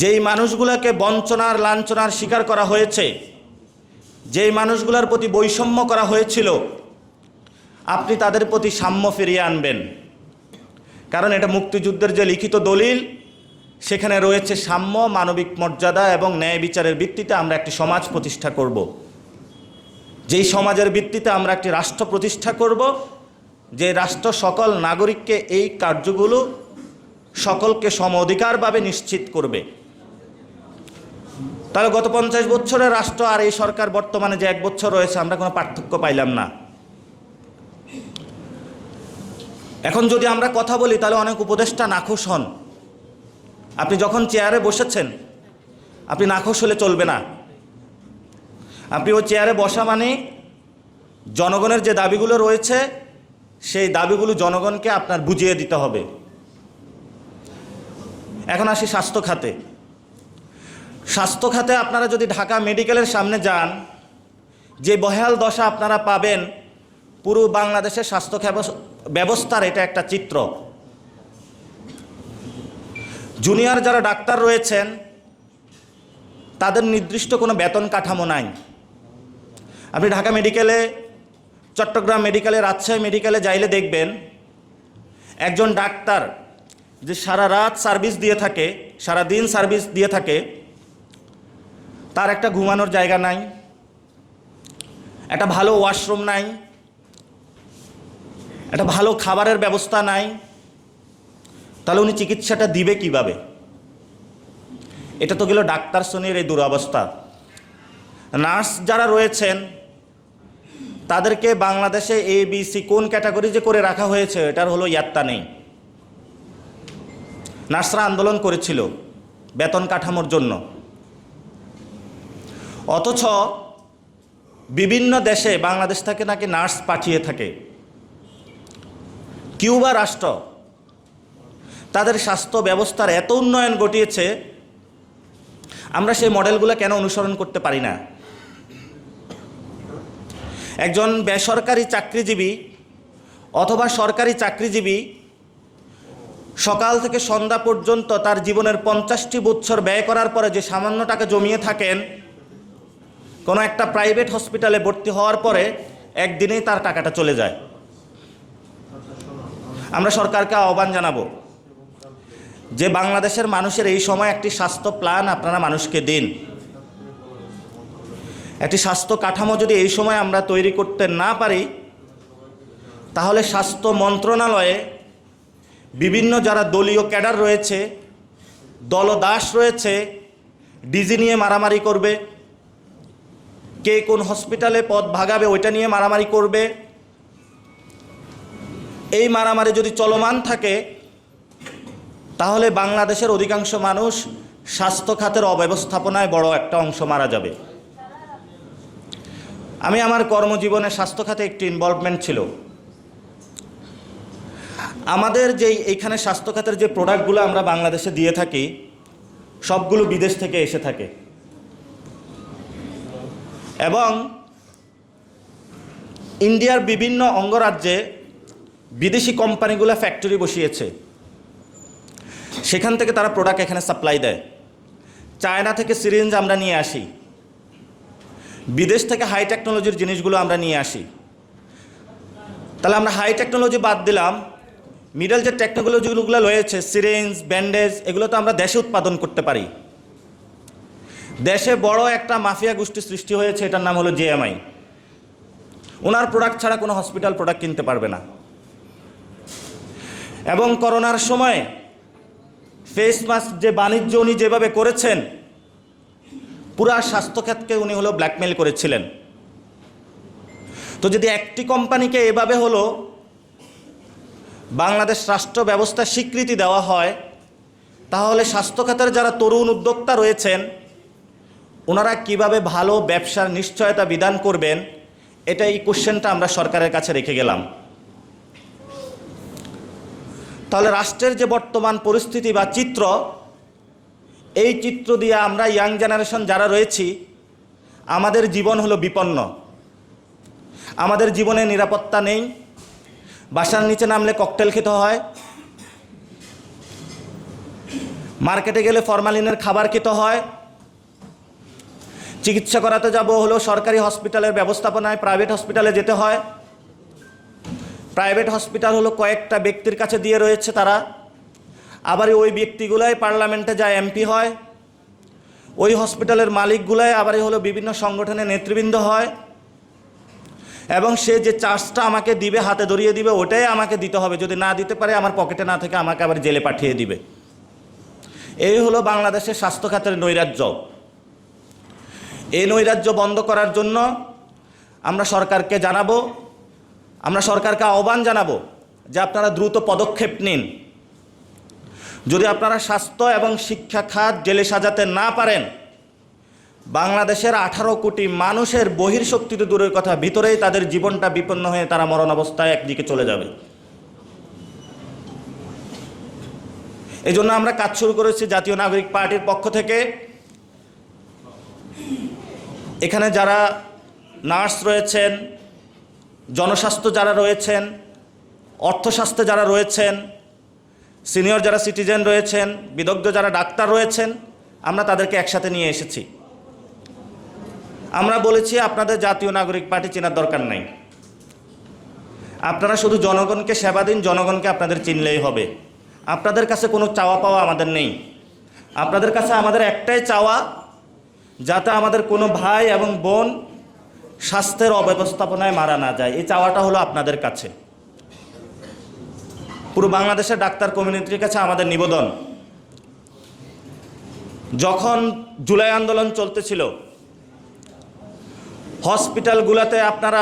যেই মানুষগুলোকে বঞ্চনার, লাঞ্ছনার শিকার করা হয়েছে, যেই মানুষগুলোর প্রতি বৈষম্য করা হয়েছিল, আপনি তাদের প্রতি সাম্য ফিরিয়ে আনবেন। কারণ এটা মুক্তিযুদ্ধের যে লিখিত দলিল, সেখানে রয়েছে সাম্য, মানবিক মর্যাদা এবং ন্যায় বিচারের ভিত্তিতে আমরা একটি সমাজ প্রতিষ্ঠা করব। যেই সমাজের ভিত্তিতে আমরা একটি রাষ্ট্র প্রতিষ্ঠা করব, যে রাষ্ট্র সকল নাগরিককে এই কার্যগুলো সকলকে সম অধিকারভাবে নিশ্চিত করবে। তাহলে গত পঞ্চাশ বছরের রাষ্ট্র আর এই সরকার বর্তমানে যে এক বছর রয়েছে, আমরা কোনো পার্থক্য পাইলাম না। এখন যদি আমরা কথা বলি, তাহলে অনেক উপদেষ্টা নাখোশ হন। আপনি যখন চেয়ারে বসেছেন, আপনি নাখোশ হলে চলবে না। আপনি ওই চেয়ারে বসা মানে জনগণের যে দাবিগুলো রয়েছে, সেই দাবিগুলো জনগণকে আপনার বুঝিয়ে দিতে হবে। এখন আসি স্বাস্থ্য খাতে। স্বাস্থ্য খাতে আপনারা যদি ঢাকা মেডিকেলের সামনে যান, যে বহাল দশা আপনারা পাবেন, পুরো বাংলাদেশের স্বাস্থ্য ব্যবস্থার এটা একটা চিত্র। জুনিয়র যারা ডাক্তার রয়েছেন, তাদের নির্দিষ্ট কোনো বেতন কাঠামো নাই। আপনি ঢাকা মেডিকেলে, চট্টগ্রাম মেডিকেলে, রাজশাহী মেডিকেলে যাইলে দেখবেন, একজন ডাক্তার যে সারা রাত সার্ভিস দিয়ে থাকে, সারা দিন সার্ভিস দিয়ে থাকে তার একটা ঘুমানোর জায়গা নাই, একটা ভালো ওয়াশরুম নাই, একটা ভালো খাবারের ব্যবস্থা নাই, তাহলে উনি চিকিৎসাটা দিবে কীভাবে? এটা তো গেল ডাক্তার শ্রেণির এই দুরবস্থা। নার্স যারা রয়েছেন, তাদেরকে বাংলাদেশে এ বি সি কোন ক্যাটাগরি যে করে রাখা হয়েছে, এটার হলো ইয়াত্তা নেই। নার্সরা আন্দোলন করেছিল বেতন কাঠামোর জন্য। অথচ বিভিন্ন দেশে বাংলাদেশ থেকে নাকি নার্স পাঠিয়ে থাকে। কিউবা রাষ্ট্র তাদের স্বাস্থ্য ব্যবস্থার এত উন্নয়ন ঘটিয়েছে, আমরা সেই মডেলগুলো কেন অনুসরণ করতে পারি না? একজন বেসরকারি চাকরিজীবী অথবা সরকারি চাকরিজীবী সকাল থেকে সন্ধ্যা পর্যন্ত তার জীবনের পঞ্চাশটি বৎসর ব্যয় করার পরে যে সামান্য টাকা জমিয়ে থাকেন কোনো একটা প্রাইভেট হসপিটালে ভর্তি হওয়ার পরে একদিনেই তার টাকাটা চলে যায়। আমরা সরকারকে আহ্বান জানাব যে বাংলাদেশের মানুষের এই সময় একটি স্বাস্থ্য প্ল্যান আপনারা মানুষকে দিন। একটি স্বাস্থ্য কাঠামো যদি এই সময় আমরা তৈরি করতে না পারি, তাহলে স্বাস্থ্য মন্ত্রণালয়ে বিভিন্ন যারা দলীয় ক্যাডার রয়েছে, দলদাস রয়েছে, ডিজি নিয়ে মারামারি করবে কে কোন হসপিটালে পদ ভাগাবে ওইটা নিয়ে মারামারি করবে? এই মারামারি যদি চলমান থাকে, তাহলে বাংলাদেশের অধিকাংশ মানুষ স্বাস্থ্য খাতের অব্যবস্থাপনায় বড় একটা অংশ মারা যাবে। আমি আমার কর্মজীবনে স্বাস্থ্য খাতে একটি ইনভলভমেন্ট ছিল। আমাদের যেই এইখানে স্বাস্থ্য খাতের যে প্রোডাক্টগুলো আমরা বাংলাদেশে দিয়ে থাকি, সবগুলো বিদেশ থেকে এসে থাকে। এবং ইন্ডিয়ার বিভিন্ন অঙ্গরাজ্যে বিদেশি কোম্পানিগুলো ফ্যাক্টরি বসিয়েছে। সেখান থেকে তারা প্রোডাক্ট এখানে সাপ্লাই দেয়। চায়না থেকে সিরিঞ্জ আমরা নিয়ে আসি। বিদেশ থেকে হাই টেকনোলজির জিনিসগুলো আমরা নিয়ে আসি। তাহলে আমরা হাই টেকনোলজি বাদ দিলাম। মিডল যে টেকনোলজিগুলো রয়েছে সিরিঞ্জ ব্যান্ডেজ এগুলো তো আমরা দেশে উৎপাদন করতে পারি। দেশে বড় একটা মাফিয়া গোষ্ঠী সৃষ্টি হয়েছে, এটার নাম হলো জেএমআই ওনার প্রোডাক্ট ছাড়া কোনো হসপিটাল প্রোডাক্ট কিনতে পারবে না। এবং করোনার সময় ফেস মাস্ক যে বাণিজ্য উনি যেভাবে করেছেন, পুরা স্বাস্থ্যখাতকে উনি হলো ব্ল্যাকমেল করেছিলেন। তো যদি একটি কোম্পানিকে এভাবে হলো, বাংলাদেশ রাষ্ট্র ব্যবস্থা স্বীকৃতি দেওয়া হয়, তাহলে স্বাস্থ্য খাতের যারা তরুণ উদ্যোক্তা রয়েছেন ওনারা কীভাবে ভালো ব্যবসার নিশ্চয়তা বিধান করবেন এটা এই কোশ্চেনটা আমরা সরকারের কাছে রেখে গেলাম। তাহলে রাষ্ট্রের যে বর্তমান পরিস্থিতি বা চিত্র, এই চিত্র দিয়ে আমরা ইয়াং জেনারেশন যারা রয়েছি, আমাদের জীবন হলো বিপন্ন। আমাদের জীবনে নিরাপত্তা নেই, বাসার নিচে নামলে ককটেল খেতে হয়, মার্কেটে গেলে ফরমালিনের খাবার খেতে হয় চিকিৎসা করাতে যাব হলো সরকারি হসপিটালের ব্যবস্থাপনায় প্রাইভেট হসপিটালে যেতে হয়। প্রাইভেট হসপিটাল হলো কয়েকটা ব্যক্তির কাছে দিয়ে রয়েছে তারা। আবার ওই ব্যক্তিগুলাই পার্লামেন্টে যায় এমপি হয়। ওই হসপিটালের মালিকগুলাই আবার হলো বিভিন্ন সংগঠনের নেতৃবৃন্দ হয়। এবং সে যে চার্জটা আমাকে দিবে, হাতে ধরিয়ে দিবে, ওটাই আমাকে দিতে হবে। যদি না দিতে পারে, আমার পকেটে না থেকে আমাকে আবার জেলে পাঠিয়ে দিবে। এই হলো বাংলাদেশের স্বাস্থ্য খাতের নৈরাজ্য। এই নৈরাজ্য বন্ধ করার জন্য আমরা সরকারকে জানাব, আমরা সরকারকে আহ্বান জানাব যে আপনারা দ্রুত পদক্ষেপ নিন। যদি আপনারা স্বাস্থ্য এবং শিক্ষা খাত জেলে সাজাতে না পারেন, বাংলাদেশের আঠারো কোটি মানুষের বহির্শক্তি তো দূরের কথা, ভিতরেই তাদের জীবনটা বিপন্ন হয়ে তারা মরণ অবস্থায় একদিকে চলে যাবে। এই জন্য আমরা কাজ শুরু করেছি জাতীয় নাগরিক পার্টির পক্ষ থেকে। এখানে যারা নার্স রয়েছেন, জনস্বাস্থ্য যারা রয়েছেন অর্থস্বাস্থ্যে যারা রয়েছেন, সিনিয়র যারা সিটিজেন রয়েছেন, বিদগ্ধ যারা ডাক্তার রয়েছেন, আমরা তাদেরকে একসাথে নিয়ে এসেছি। আমরা বলেছি আপনাদের জাতীয় নাগরিক পার্টি চেনার দরকার নাই। আপনারা শুধু জনগণকে সেবা দিন, জনগণকে আপনাদের চিনলেই হবে। আপনাদের কাছে কোনো চাওয়া পাওয়া আমাদের নেই। আপনাদের কাছে আমাদের একটাই চাওয়া যাতে আমাদের কোনো ভাই এবং বোন স্বাস্থ্যের অব্যবস্থাপনায় মারা না যায়। এই চাওয়াটা হলো আপনাদের কাছে। পুরো বাংলাদেশের ডাক্তার কমিউনিটির কাছে আমাদের নিবেদন। যখন জুলাই আন্দোলন চলতেছিল, হসপিটালগুলোতে আপনারা